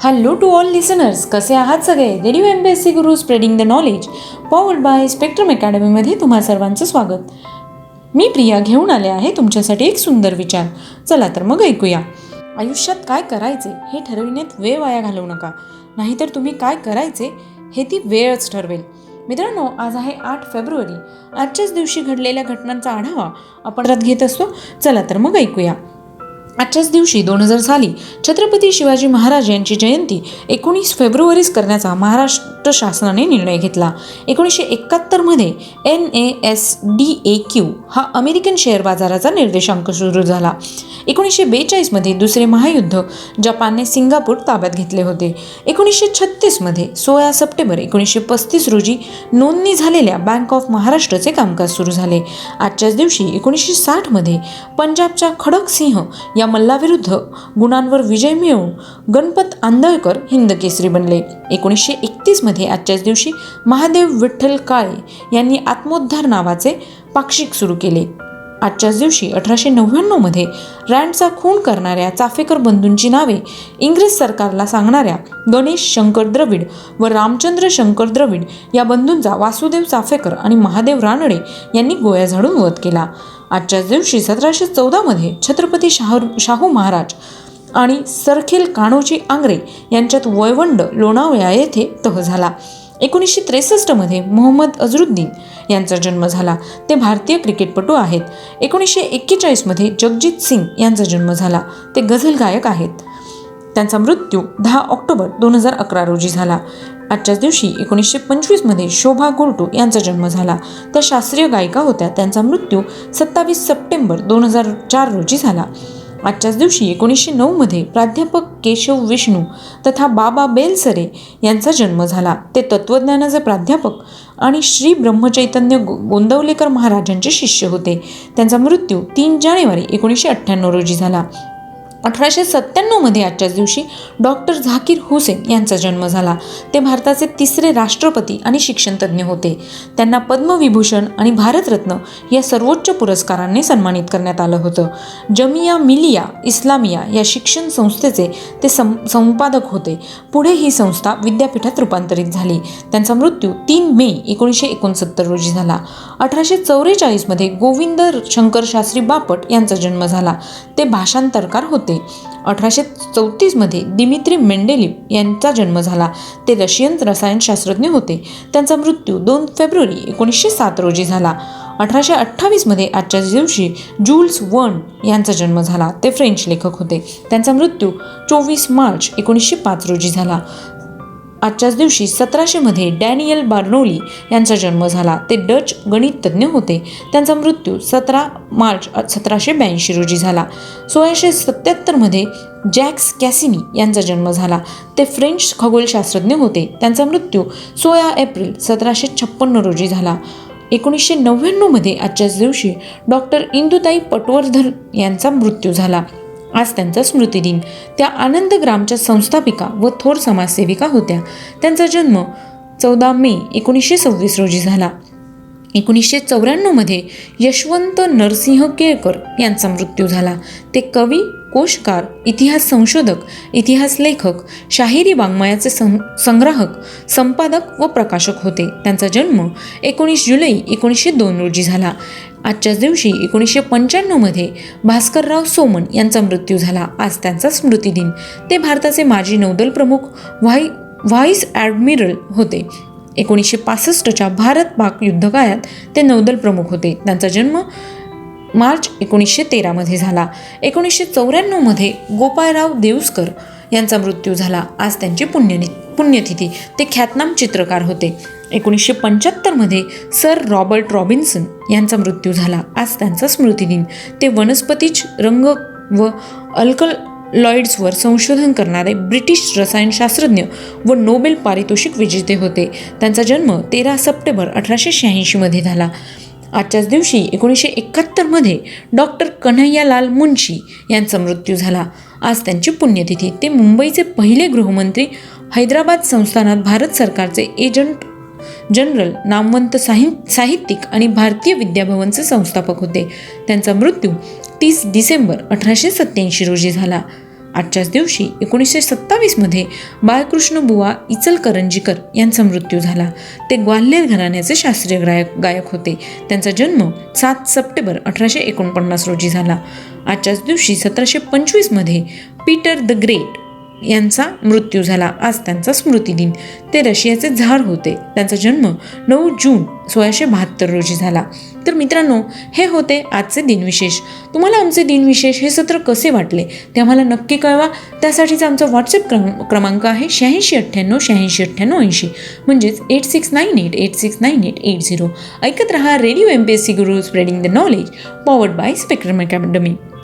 Hello to all listeners कसे आहात सगळे? Radio M B S C Guru spreading the knowledge powered by Spectrum अकॅडमीमध्ये तुम्हा सर्वांचं स्वागत. मी प्रिया घेऊन आले आहे तुमच्यासाठी एक सुंदर विचार. चला तर मग ऐकूया. आयुष्यात काय करायचे हे ठरविण्यात वेळ वाया घालवू नका. नाहीतर तुम्ही काय करायचे हे ती वेळच ठरवेल. मित्रांनो आज आहे आठ फेब्रुवारी. आजच्याच दिवशी घडलेल्या घटनांचा आढावा आपण घेत असतो. चला तर मग ऐकूया. आजच्याच दिवशी दोन हजार साली छत्रपती शिवाजी महाराज यांची जयंती एकोणीस फेब्रुवारीस करण्याचा महाराष्ट्र शासनाने निर्णय घेतला. एकोणीसशे एकाहत्तरमध्ये N A S D A Q हा अमेरिकन शेअर बाजाराचा निर्देशांक सुरू झाला. एकोणीसशे बेचाळीसमध्ये दुसरे महायुद्ध जपानने सिंगापूर ताब्यात घेतले होते. एकोणीसशे छत्तीसमध्ये सोळा सप्टेंबर एकोणीसशे पस्तीस रोजी नोंदणी झालेल्या बँक ऑफ महाराष्ट्रचे कामकाज सुरू झाले. आजच्याच दिवशी एकोणीसशे साठमध्ये पंजाबच्या खडक सिंह या मल्लाविरुद्ध गुणांवर विजय मिळवून गणपत आंदळकर हिंद केसरी बनले. एकोणीसशे एकतीसमध्ये आजच्याच दिवशी महादेव विठ्ठल काळे यांनी आत्मोद्धार नावाचे पाक्षिक सुरू केले. आजच्याच दिवशी अठराशे नव्याण्णवमध्ये रँडचा खून करणाऱ्या चाफेकर बंधूंची नावे इंग्रज सरकारला सांगणाऱ्या गणेश शंकर द्रविड व रामचंद्र शंकर द्रविड या बंधूंचा वासुदेव चाफेकर आणि महादेव रानडे यांनी गोळ्या झाडून वध केला. आजच्याच दिवशी सतराशे चौदामध्ये छत्रपती शाहू शाहू महाराज आणि सरखेल कान्होजी आंग्रे यांच्यात वयवंड लोणावळा येथे तह हो झाला. एकोणीसशे त्रेसष्टमध्ये मोहम्मद अझरुद्दीन यांचा जन्म झाला. ते भारतीय क्रिकेटपटू आहेत. एकोणीसशे एक्केचाळीसमध्ये जगजित सिंग यांचा जन्म झाला. ते गझल गायक आहेत. त्यांचा मृत्यू दहा ऑक्टोबर दोन हजार अकरा रोजी झाला. आजच्याच दिवशी एकोणीसशे पंचवीसमध्ये शोभा गोरटू यांचा जन्म झाला. त्या शास्त्रीय गायिका होत्या. त्यांचा मृत्यू सत्तावीस सप्टेंबर दोन हजार चार रोजी झाला. आजच्याच दिवशी एकोणीसशे नऊमध्ये प्राध्यापक केशव विष्णू तथा बाबा बेलसरे यांचा जन्म झाला. ते तत्त्वज्ञानाचे प्राध्यापक आणि श्री ब्रह्मचैतन्य गोंदवलेकर महाराजांचे शिष्य होते. त्यांचा मृत्यू तीन जानेवारी एकोणीसशे अठ्ठ्याण्णव रोजी झाला. अठराशे सत्त्याण्णवमध्ये आजच्याच दिवशी डॉक्टर झाकीर हुसेन यांचा जन्म झाला. ते भारताचे तिसरे राष्ट्रपती आणि शिक्षणतज्ज्ञ होते. त्यांना पद्मविभूषण आणि भारतरत्न या सर्वोच्च पुरस्कारांनी सन्मानित करण्यात आलं होतं. जमिया मिलिया इस्लामिया या शिक्षण संस्थेचे ते सं संपादक होते. पुढे ही संस्था विद्यापीठात रूपांतरित झाली. त्यांचा मृत्यू तीन मे एकोणीसशे एकोणसत्तर रोजी झाला. अठराशे चौवेचाळीसमध्ये गोविंद शंकर शास्त्री बापट यांचा जन्म झाला. ते भाषांतरकार होते. अठराशे चौतीसमध्ये दिमित्री मेंडेलिव यांचा जन्म झाला. ते रशियन रसायनशास्त्रज्ञ होते. त्यांचा मृत्यू दोन फेब्रुवारी एकोणीसशे सात रोजी झाला. अठराशे अठ्ठावीसमध्ये आजच्याच दिवशी जूल्स वन यांचा जन्म झाला. ते फ्रेंच लेखक होते. त्यांचा मृत्यू चोवीस मार्च एकोणीसशे पाच रोजी झाला. आजच्याच दिवशी सतराशेमध्ये डॅनियल बार्नोली यांचा जन्म झाला. ते डच गणिततज्ञ होते. त्यांचा मृत्यू सतरा मार्च सतराशे ब्याऐंशी रोजी झाला. सोळाशे सत्याहत्तरमध्ये जॅक्स कॅसिनी यांचा जन्म झाला. ते फ्रेंच खगोलशास्त्रज्ञ होते. त्यांचा मृत्यू सोळा एप्रिल सतराशे छप्पन्न रोजी झाला. एकोणीसशे नव्याण्णवमध्ये आजच्याच दिवशी डॉक्टर इंदुताई पटवर्धन यांचा मृत्यू झाला. आज त्यांचा स्मृतिदिन. त्या आनंद ग्रामच्या संस्थापिका व थोर समाजसेविका होत्या. त्यांचा जन्म चौदा मे एकोणीसशे सव्वीस रोजी झाला. एकोणीसशे चौऱ्याण्णवमध्ये यशवंत नरसिंह केळकर यांचा मृत्यू झाला. ते कवी कोशकार इतिहास संशोधक इतिहास लेखक शाहिरी वाङ्मयाचे सं संग्राहक संपादक व प्रकाशक होते. त्यांचा जन्म एकोणीस जुलै एकोणीसशे दोन रोजी झाला. आजच्याच दिवशी एकोणीसशे पंच्याण्णवमध्ये भास्करराव सोमन यांचा मृत्यू झाला. आज त्यांचा स्मृतिदिन. ते भारताचे माजी नौदल प्रमुख व्हाई व्हाईस ॲडमिरल होते. एकोणीसशे पासष्टच्या भारत पाक युद्धकाळात ते नौदल प्रमुख होते. त्यांचा जन्म मार्च एकोणीसशे तेरामध्ये झाला. एकोणीसशे चौऱ्याण्णवमध्ये गोपाळराव देऊसकर यांचा मृत्यू झाला. आज त्यांची पुण्यनि पुण्यतिथी. ते ख्यातनाम चित्रकार होते. एकोणीसशे पंच्याहत्तरमध्ये सर रॉबर्ट रॉबिन्सन यांचा मृत्यू झाला. आज त्यांचा स्मृतिदिन ते वनस्पतीच रंग व अल्कल लॉइड्सवर संशोधन करणारे ब्रिटिश रसायनशास्त्रज्ञ व नोबेल पारितोषिक विजेते होते. त्यांचा जन्म तेरा सप्टेंबर अठराशे शहाऐंशीमध्ये झाला. आजच्याच दिवशी एकोणीसशे एकाहत्तरमध्ये डॉक्टर कन्हैयालाल मुन्शी यांचा मृत्यू झाला. आज त्यांची पुण्यतिथी. ते मुंबईचे पहिले गृहमंत्री हैदराबाद संस्थानात भारत सरकारचे एजंट जनरल नामवंत साहि साहित्यिक आणि भारतीय विद्याभवनचे संस्थापक होते. त्यांचा मृत्यू तीस डिसेंबर अठराशे सत्याऐंशी रोजी झाला. आजच्याच दिवशी एकोणीसशे सत्तावीसमध्ये बाळकृष्ण बुवा इचलकरंजीकर यांचा मृत्यू झाला. ते ग्वाल्हेर घराण्याचे शास्त्रीय गायक गायक होते. त्यांचा जन्म सात सप्टेंबर अठराशे एकोणपन्नास रोजी झाला. आजच्याच दिवशी सतराशे पंचवीसमध्ये पीटर द ग्रेट यांचा मृत्यू झाला. आज त्यांचा स्मृतिदिन ते रशियाचे झार होते. त्यांचा जन्म नऊ जून सोळाशे बहात्तर रोजी झाला. तर मित्रांनो हे होते आजचे दिनविशेष. तुम्हाला आमचे दिनविशेष हे सत्र कसे वाटले? ते आम्हाला नक्की कळवा. त्यासाठीचा आमचा व्हॉट्सअप क्रम क्रमांक आहे शहाऐंशी अठ्ठ्याण्णव शहाऐंशी अठ्ठ्याण्णव ऐंशी. म्हणजेच eight six nine eight eight six nine eight eight zero ऐकत रहा radio M P S C Guru spreading the knowledge powered by Spectrum academy